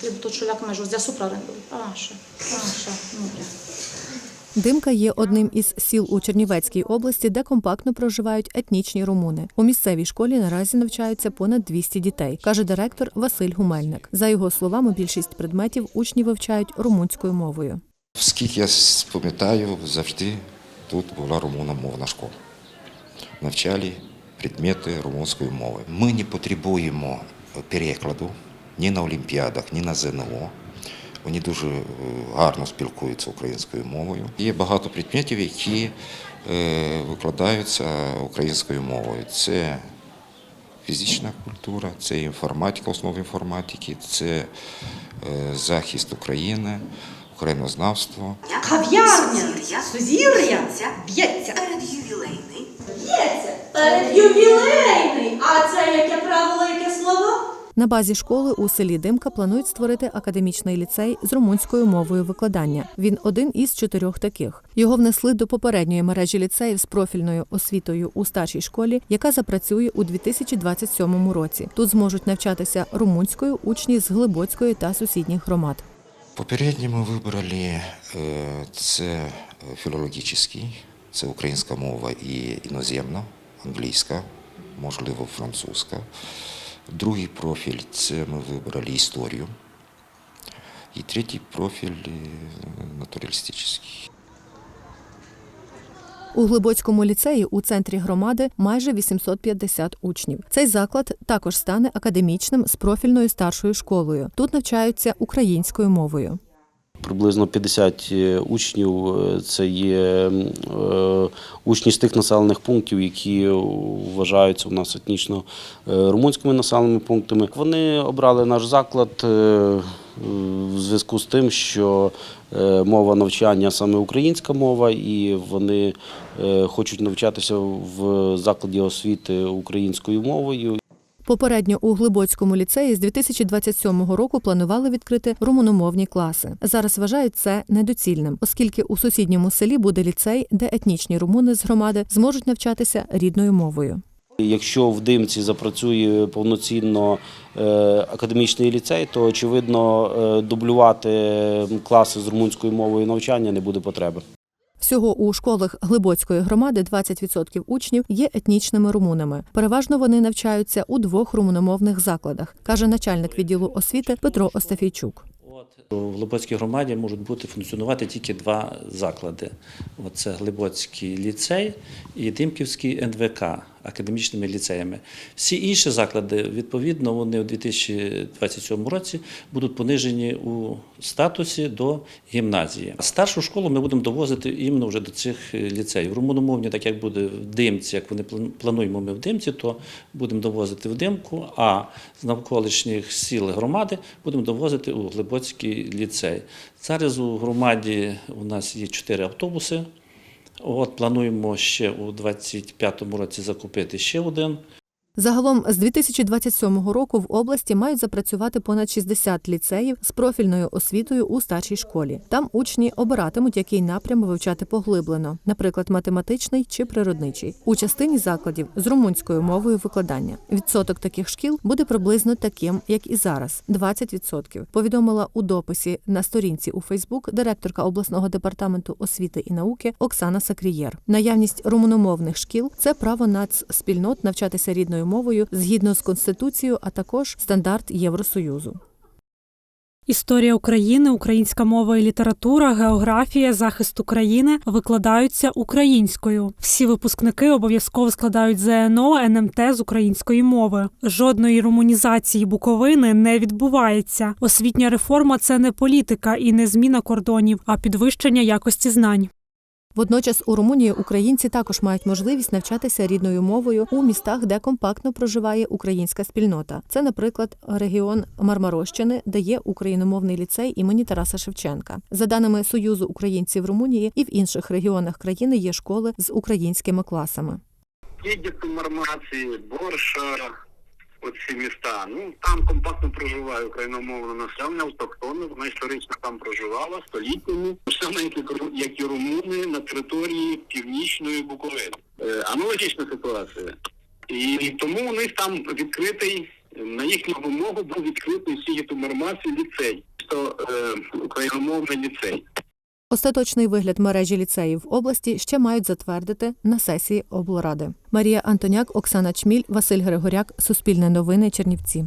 Треба тут чоляк межу з супра рендують. Аша, аша, ну бля. Димка є одним із сіл у Чернівецькій області, де компактно проживають етнічні румуни. У місцевій школі наразі навчаються понад 200 дітей, каже директор Василь Гумельник. За його словами, більшість предметів учні вивчають румунською мовою. Скільки я пам'ятаю, завжди тут була румуномовна школа. Навчали предмети румунської мови. Ми не потребуємо перекладу ні на Олімпіадах, ні на ЗНО. Вони дуже е, гарно спілкуються українською мовою. Є багато предметів, які е, викладаються українською мовою. Це фізична культура, це інформатика, основи інформатики, це е, захист України, українознавство. Кав'ярня, сузір'я, б'ється. Перед ювілейний. Б'ється перед ювілейний. А це яке правило, яке слово? На базі школи у селі Димка планують створити академічний ліцей з румунською мовою викладання. Він один із чотирьох таких. Його внесли до попередньої мережі ліцеїв з профільною освітою у старшій школі, яка запрацює у 2027 році. Тут зможуть навчатися румунською учні з Глибоцької та сусідніх громад. Попередньо ми вибрали е, це е, філологічний, це українська мова і іноземна, англійська, можливо, французька. Другий профіль це ми вибрали історію. І третій профіль е, натуралістичний. У Глибоцькому ліцеї у центрі громади майже 850 учнів. Цей заклад також стане академічним з профільною старшою школою. Тут навчаються українською мовою. Приблизно 50 учнів е, це є е, учні з тих населених пунктів, які вважаються у нас етнічно е, румунськими населеними пунктами. Вони обрали наш заклад е, в зв'язку з тим, що е, мова навчання саме українська мова, і вони е, хочуть навчатися в закладі освіти українською мовою. Попередньо у Глибоцькому ліцеї з 2027 року планували відкрити румуномовні класи. Зараз вважають це недоцільним, оскільки у сусідньому селі буде ліцей, де етнічні румуни з громади зможуть навчатися рідною мовою. Якщо в Димці запрацює повноцінно е, академічний ліцей, то очевидно е, дублювати класи з румунською мовою навчання не буде потреби. Всього у школах Глибоцької громади 20% учнів є етнічними румунами. Переважно вони навчаються у двох румуномовних закладах, каже начальник відділу освіти Петро Остафійчук. У Глибоцькій громаді можуть бути функціонувати тільки два заклади: це Глибоцький ліцей і Димківський НВК академічними ліцеями. Всі інші заклади, відповідно, вони у 2027 році будуть понижені у статусі до гімназії. Старшу школу ми будемо довозити іменно вже до цих ліцеїв. Румуномовні, так як буде в Димці, як вони плануємо ми в Димці, то будемо довозити в Димку, а з навколишніх сіл громади будемо довозити у Глибоцький ліцей. Зараз у громаді у нас є чотири автобуси. От плануємо ще у 2025 році закупити ще один. Загалом з 2027 року в області мають запрацювати понад 60 ліцеїв з профільною освітою у старшій школі. Там учні обиратимуть, який напрям вивчати поглиблено, наприклад, математичний чи природничий. У частині закладів з румунською мовою викладання. Відсоток таких шкіл буде приблизно таким, як і зараз 20%, повідомила у дописі на сторінці у Фейсбук директорка обласного департаменту освіти і науки Оксана Сакрієр. Наявність румуномовних шкіл це право нацспільнот навчатися рідною мовою згідно з конституцією, а також стандарт Євросоюзу. Історія України, українська мова і література, географія, захист України викладаються українською. Всі випускники обов'язково складають ЗНО, НМТ з української мови. Жодної румунізації Буковини не відбувається. Освітня реформа це не політика і не зміна кордонів, а підвищення якості знань. Водночас у Румунії українці також мають можливість навчатися рідною мовою у містах, де компактно проживає українська спільнота. Це, наприклад, регіон Мармарощини, де є україномовний ліцей імені Тараса Шевченка. За даними Союзу українців Румунії, і в інших регіонах країни є школи з українськими класами. Єдіку, Мармації, Борша, оці міста. Ну там компактно проживає україномовне населення, автохтонне, вона історично там проживала століттями, саме як і румуни на території північної Буковини. Е, аналогічна ситуація. І тому у них там відкритий На їхню вимогу був відкритий всі гітомармації ліцей, то е, україномовний ліцей. Остаточний вигляд мережі ліцеїв області ще мають затвердити на сесії облради. Марія Антоняк, Оксана Чміль, Василь Григоряк, Суспільне новини, Чернівці.